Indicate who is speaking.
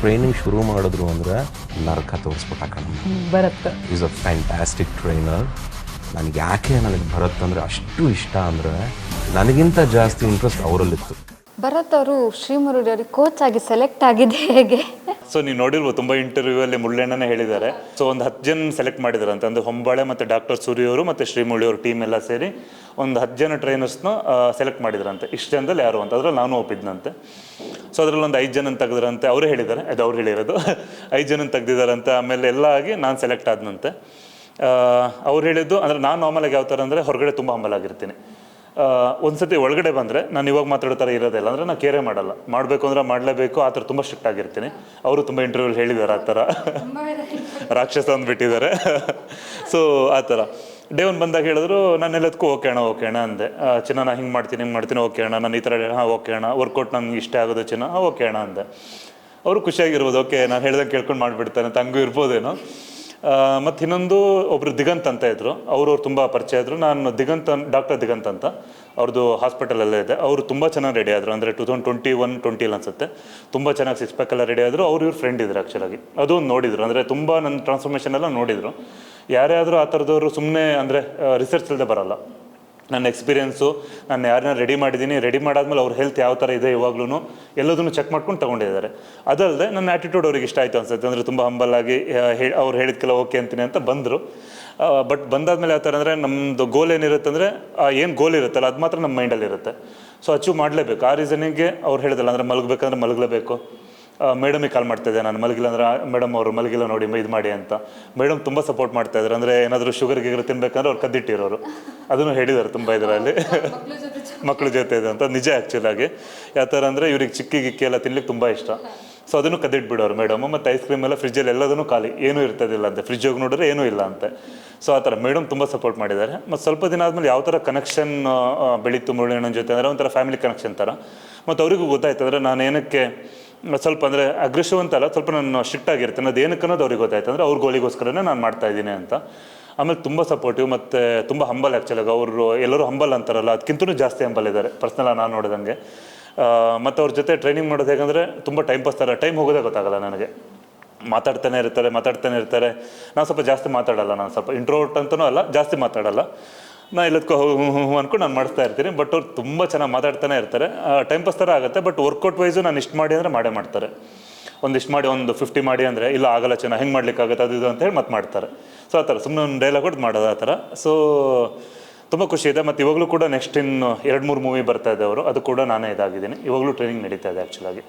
Speaker 1: Training ಶುರು ಮಾಡಿದ್ರು ಅಂದ್ರೆ ನರಕ ತೋರಿಸ್ಬಿಟ್ಟ
Speaker 2: ಬರತ್ತ.
Speaker 1: ಈಸ್ ಅ ಫ್ಯಾಂಟಾಸ್ಟಿಕ್ ಟ್ರೈನರ್ ನನಗೆ ಯಾಕೆ ನನಗೆ ಭರತ್ ಅಂದರೆ ಅಷ್ಟು ಇಷ್ಟ ಅಂದರೆ ನನಗಿಂತ ಜಾಸ್ತಿ ಇಂಟ್ರೆಸ್ಟ್ ಅವರಲ್ಲಿತ್ತು.
Speaker 3: ಭರತ್ ಅವರು ಶ್ರೀಮುರುಡಿ ಅವರಿಗೆ ಕೋಚ್ ಆಗಿ ಸೆಲೆಕ್ಟ್ ಆಗಿದೆ ಹೇಗೆ?
Speaker 4: ಸೊ ನೀವು ನೋಡಿರ್ಬೋದು ತುಂಬ ಇಂಟರ್ವ್ಯೂ ಅಲ್ಲಿ ಮುಳ್ಳಣ್ಣನೇ ಹೇಳಿದ್ದಾರೆ. ಸೊ ಒಂದು ಹತ್ತು ಜನ ಸೆಲೆಕ್ಟ್ ಮಾಡಿದಾರಂತೆ ಅಂದ್ರೆ ಹೊಂಬಾಳೆ ಮತ್ತು ಡಾಕ್ಟರ್ ಸೂರ್ಯ ಅವರು ಮತ್ತು ಶ್ರೀಮುಳ್ಳಿ ಅವ್ರ ಟೀಮ್ ಎಲ್ಲ ಸೇರಿ ಒಂದು ಹತ್ತು ಜನ ಟ್ರೈನರ್ಸ್ನ ಸೆಲೆಕ್ಟ್ ಮಾಡಿದ್ರಂತೆ. ಇಷ್ಟು ಜನದಲ್ಲಿ ಯಾರು ಅಂತ. ಅದ್ರಲ್ಲಿ ನಾನು ಒಪ್ಪಿದ್ನಂತೆ. ಸೊ ಅದರಲ್ಲಿ ಒಂದು ಐದು ಜನ ತೆಗೆದ್ರಂತೆ ಅವರು ಹೇಳಿದ್ದಾರೆ. ಅದು ಅವ್ರು ಹೇಳಿರೋದು. ಐದು ಜನ ತೆಗ್ದಿದ್ದಾರಂತೆ. ಆಮೇಲೆ ಎಲ್ಲ ಆಗಿ ನಾನು ಸೆಲೆಕ್ಟ್ ಆದನಂತೆ. ಅವ್ರು ಹೇಳಿದ್ದು ಅಂದರೆ ನಾನು ನಾರ್ಮಲಾಗಿ ಯಾವ ಥರ ಅಂದರೆ ಹೊರಗಡೆ ತುಂಬ ಹಂಬಲ್ ಒಂದು ಸತಿ ಒಳಗಡೆ ಬಂದರೆ ನಾನು ಇವಾಗ ಮಾತಾಡೋ ಥರ ಇರೋದಿಲ್ಲ ಅಂದರೆ ನಾನು ಕೇರೇ ಮಾಡಲ್ಲ. ಮಾಡಬೇಕು ಅಂದ್ರೆ ಮಾಡಲೇಬೇಕು. ಆ ಥರ ತುಂಬ ಸ್ಟ್ರಿಕ್ಟ್ ಆಗಿರ್ತೀನಿ. ಅವರು ತುಂಬ ಇಂಟರ್ವ್ಯೂಲ್ ಹೇಳಿದ್ದಾರೆ ಆ ಥರ. ರಾಕ್ಷಸ ಅಂದ್ಬಿಟ್ಟಿದ್ದಾರೆ. ಸೊ ಆ ಥರ. ಡೇ ಒನ್ ಬಂದಾಗ ಹೇಳಿದ್ರು, ನಾನು ಎಲ್ಲದಕ್ಕೂ ಓಕೆ ಅಣ್ಣ ಓಕೆ ಅಣ್ಣ ಅಂದೆ. ಚಿನ್ನ ನಾನು ಹಿಂಗೆ ಮಾಡ್ತೀನಿ ಹಿಂಗೆ ಮಾಡ್ತೀನಿ ಓಕೆ ಅಣ್ಣ. ನಾನು ಈ ಥರ ಹಾಂ ಓಕೆ ಅಣ್ಣ. ವರ್ಕೌಟ್ ನಂಗೆ ಇಷ್ಟ ಆಗೋದು ಚಿನ್ನ ಓಕೆ ಅಣ್ಣ ಅಂದೆ. ಅವರು ಖುಷಿಯಾಗಿರ್ಬೋದು ಓಕೆ ನಾನು ಹೇಳ್ದಂಗೆ ಕೇಳ್ಕೊಂಡು ಮಾಡಿಬಿಡ್ತಾನೆ ಅಂತ ಹಂಗೂ ಇರ್ಬೋದೇನೋ ಮತ್ತು ಇನ್ನೊಂದು ಒಬ್ಬರು ದಿಗಂತ್ ಅಂತ ಇದ್ದರು ಅವರು ಅವ್ರು ತುಂಬ ಪರಿಚಯ ಇದ್ದರು ನಾನು ದಿಗಂತ್ ಡಾಕ್ಟರ್ ದಿಗಂತ್ ಅಂತ. ಅವ್ರದ್ದು ಹಾಸ್ಪಿಟಲಲ್ಲೇ ಇದೆ. ಅವರು ತುಂಬ ಚೆನ್ನಾಗಿ ರೆಡಿ ಆದರು. ಅಂದರೆ ಟೂ ತೌಸಂಡ್ ಟ್ವೆಂಟಿ ಒನ್ ಟ್ವೆಂಟಿಲಿ ಅನಿಸುತ್ತೆ. ತುಂಬ ಚೆನ್ನಾಗಿ ಸಿಕ್ಸ್ ಪ್ಯಾಕ್ ಎಲ್ಲ ರೆಡಿ ಆದರು. ಅವರು ಇವ್ರ ಫ್ರೆಂಡ್ ಇದ್ರು ಆ್ಯಕ್ಚುಲಾಗಿ ಅದು ನೋಡಿದ್ರು. ಅಂದರೆ ತುಂಬ ನನ್ನ ಟ್ರಾನ್ಸ್ಫಾರ್ಮೇಷನ್ ಎಲ್ಲ ನೋಡಿದರು. ಯಾರೇ ಆದರೂ ಆ ಥರದವರು ಸುಮ್ಮನೆ ಅಂದರೆ ರಿಸರ್ಚ್ ಇಲ್ಲದೆ ಬರಲ್ಲ. ನನ್ನ ಎಕ್ಸ್ಪೀರಿಯೆನ್ಸು ನಾನು ಯಾರನ್ನ ರೆಡಿ ಮಾಡಿದ್ದೀನಿ ರೆಡಿ ಮಾಡಾದ್ಮೇಲೆ ಅವ್ರ ಹೆಲ್ತ್ ಯಾವ ಥರ ಇದೆ ಇವಾಗ್ಲೂ ಎಲ್ಲದನ್ನು ಚೆಕ್ ಮಾಡ್ಕೊಂಡು ತೊಗೊಂಡಿದ್ದಾರೆ ಅದಲ್ಲದೆ ನನ್ನ ಆ್ಯಟಿಟ್ಯೂಡ್ ಅವ್ರಿಗೆ ಇಷ್ಟ ಆಯಿತು ಅನ್ಸುತ್ತೆ. ಅಂದರೆ ತುಂಬ ಹಂಬಲ್ ಆಗಿ ಅವ್ರು ಹೇಳಿದ್ಕೆಲ್ಲ ಓಕೆ ಅಂತೀನಿ ಅಂತ ಬಂದರು. ಬಟ್ ಬಂದಾದ್ಮೇಲೆ ಯಾವ ಥರ ಅಂದರೆ ನಮ್ಮದು ಗೋಲ್ ಏನಿರುತ್ತೆ ಅಂದರೆ ಏನು ಗೋಲ್ ಇರುತ್ತಲ್ಲ, ಅದು ಮಾತ್ರ ನಮ್ಮ ಮೈಂಡಲ್ಲಿ ಇರುತ್ತೆ. ಸೊ ಅಚೀವ್ ಮಾಡಲೇಬೇಕು. ಆ ರೀಸನಿಗೆ ಅವ್ರು ಹೇಳಿದಲ್ಲ ಅಂದರೆ ಮಲಗಬೇಕಂದ್ರೆ ಮಲಗಲೇಬೇಕು. ಮೇಡಮಿಗೆ ಕಾಲ್ ಮಾಡ್ತಾ ಇದ್ದೆ ನಾನು ಮಲಗಿಲ್ಲ ಅಂದ್ರೆ ಮೇಡಮ್ ಅವರು ಮಲಗಿಲ್ಲ ನೋಡಿ ಇದು ಮಾಡಿ ಅಂತ. ಮೇಡಮ್ ತುಂಬ ಸಪೋರ್ಟ್ ಮಾಡ್ತಾ ಇದ್ದಾರೆ, ಅಂದರೆ ಏನಾದರೂ ಶುಗರ್ ಗಿಗರ್ ತಿನ್ಬೇಕಂದ್ರೆ ಅವ್ರು ಕದ್ದಿಟ್ಟಿರೋರು. ಅದನ್ನು ಹೇಳಿದ್ದಾರೆ ತುಂಬ ಇದರಲ್ಲಿ. ಮಕ್ಕಳ ಜೊತೆ ಇದೆ ಅಂತ, ನಿಜ ಆ್ಯಕ್ಚುಲಾಗಿ ಯಾವ ಥರ ಅಂದರೆ ಇವ್ರಿಗೆ ಚಿಕ್ಕಿ ಗಿಕ್ಕಿ ಎಲ್ಲ ತಿನ್ಲಿಕ್ಕೆ ತುಂಬ ಇಷ್ಟ. ಸೊ ಅದನ್ನು ಕದ್ದಿಟ್ಬಿಡೋರು ಮೇಡಮ್. ಮತ್ತು ಐಸ್ ಕ್ರೀಮ್ ಎಲ್ಲ ಫ್ರಿಜ್ಜಲ್ಲಿ ಎಲ್ಲದನ್ನು ಖಾಲಿ, ಏನೂ ಇರ್ತದಿಲ್ಲ ಅಂತ. ಫ್ರಿಜ್ ಹೋಗಿ ನೋಡಿದ್ರೆ ಏನೂ ಇಲ್ಲ ಅಂತೆ. ಸೊ ಆ ಥರ ಮೇಡಮ್ ತುಂಬ ಸಪೋರ್ಟ್ ಮಾಡಿದ್ದಾರೆ. ಮತ್ತು ಸ್ವಲ್ಪ ದಿನ ಆದಮೇಲೆ ಯಾವ ಥರ ಕನೆಕ್ಷನ್ ಬೆಳೀತು ಮುರಳಿಯಣ್ಣನ ಜೊತೆ ಅಂದರೆ ಒಂಥರ ಫ್ಯಾಮಿಲಿ ಕನೆಕ್ಷನ್ ಥರ. ಮತ್ತು ಅವರಿಗೂ ಗೊತ್ತಾಯ್ತು ಅಂದರೆ ನಾನು ಏನಕ್ಕೆ ಸ್ವಲ್ಪ ಅಂದರೆ ಅಗ್ರೆಸಿವ್ ಅಂತಲ್ಲ ಸ್ವಲ್ಪ ನಾನು ಸ್ಟ್ರಿಕ್ಟ್ ಆಗಿರ್ತೇನೆ ಅದು ಏನಕ್ಕೆ ಅನ್ನೋದು ಅವ್ರಿಗೆ ಗೊತ್ತಾಯ್ತು. ಅಂದರೆ ಅವ್ರ ಗೋಲಿಗೋಸ್ಕರನೇ ನಾನು ಮಾಡ್ತಾ ಇದ್ದೀನಿ ಅಂತ. ಆಮೇಲೆ ತುಂಬ ಸಪೋರ್ಟಿವ್ ಮತ್ತು ತುಂಬ ಹಂಬಲ್ ಆ್ಯಕ್ಚುಲಾಗಿ ಅವರು ಎಲ್ಲರೂ ಹಂಬಲ್ ಅಂತಾರಲ್ಲ, ಅದಕ್ಕಿಂತಲೂ ಜಾಸ್ತಿ ಹಂಬಲ್ ಇದ್ದಾರೆ. ಪರ್ಸ್ನಲ್ ನಾನು ನೋಡಿದಂಗೆ. ಮತ್ತು ಅವ್ರ ಜೊತೆ ಟ್ರೈನಿಂಗ್ ಮಾಡೋದು ಹೇಗಂದರೆ ತುಂಬ ಟೈಮ್ ಪಾಸ್ ಥರ ಟೈಮ್ ಹೋಗೋದೇ ಗೊತ್ತಾಗಲ್ಲ ನನಗೆ. ಮಾತಾಡ್ತಾನೆ ಇರ್ತಾರೆ ಮಾತಾಡ್ತಾನೆ ಇರ್ತಾರೆ. ನಾನು ಸ್ವಲ್ಪ ಜಾಸ್ತಿ ಮಾತಾಡಲ್ಲ, ನಾನು ಸ್ವಲ್ಪ ಇಂಟ್ರೋವರ್ಟ್ ಅಂತಲೂ ಅಲ್ಲ, ಜಾಸ್ತಿ ಮಾತಾಡಲ್ಲ. ನಾ ಇಲ್ಲದ್ಕೋ ಹ್ಞೂ ಅನ್ಕೊಂಡು ನಾನು ಮಾಡಿಸ್ತಾ ಇರ್ತೀನಿ. ಬಟ್ ಅವ್ರು ತುಂಬ ಚೆನ್ನಾಗಿ ಮಾತಾಡ್ತಾನೆ ಇರ್ತಾರೆ. ಟೈಮ್ ಪಾಸ್ ಥರ ಆಗುತ್ತೆ ಬಟ್ ವರ್ಕೌಟ್ ವೈಸು ನಾನು ಇಷ್ಟು ಮಾಡಿ ಅಂದರೆ ಮಾಡೇ ಮಾಡ್ತಾರೆ. ಒಂದಿಷ್ಟು ಮಾಡಿ, ಒಂದು ಫಿಫ್ಟಿ ಮಾಡಿ ಅಂದರೆ, ಇಲ್ಲ ಆಗಲ್ಲ ಚೆನ್ನಾಗಿ ಹೆಂಗೆ ಮಾಡ್ಲಿಕ್ಕಾಗುತ್ತೆ, ಅದು ಇದು ಅಂತ ಹೇಳಿ ಮತ್ತೆ ಮಾಡ್ತಾರೆ. ಸೊ ಆ ಥರ ಸುಮ್ಮನೆ ಒಂದು ಡೈಲಾಗ್ ಕೊಟ್ಟು ಮಾಡೋದು ಆ ಥರ. ಸೊ ತುಂಬ ಖುಷಿ ಇದೆ. ಮತ್ತು ಇವಾಗಲೂ ಕೂಡ ನೆಕ್ಸ್ಟ್ ಇನ್ನು ಎರಡು ಮೂರು ಮೂವಿ ಬರ್ತಾ ಇದೆ ಅವರು. ಅದು ಕೂಡ ನಾನೇ ಇದಾಗಿದ್ದೀನಿ. ಇವಾಗಲೂ ಟ್ರೈನಿಂಗ್ ನಡೀತಾ ಇದೆ ಆ್ಯಕ್ಚುಲಾಗಿ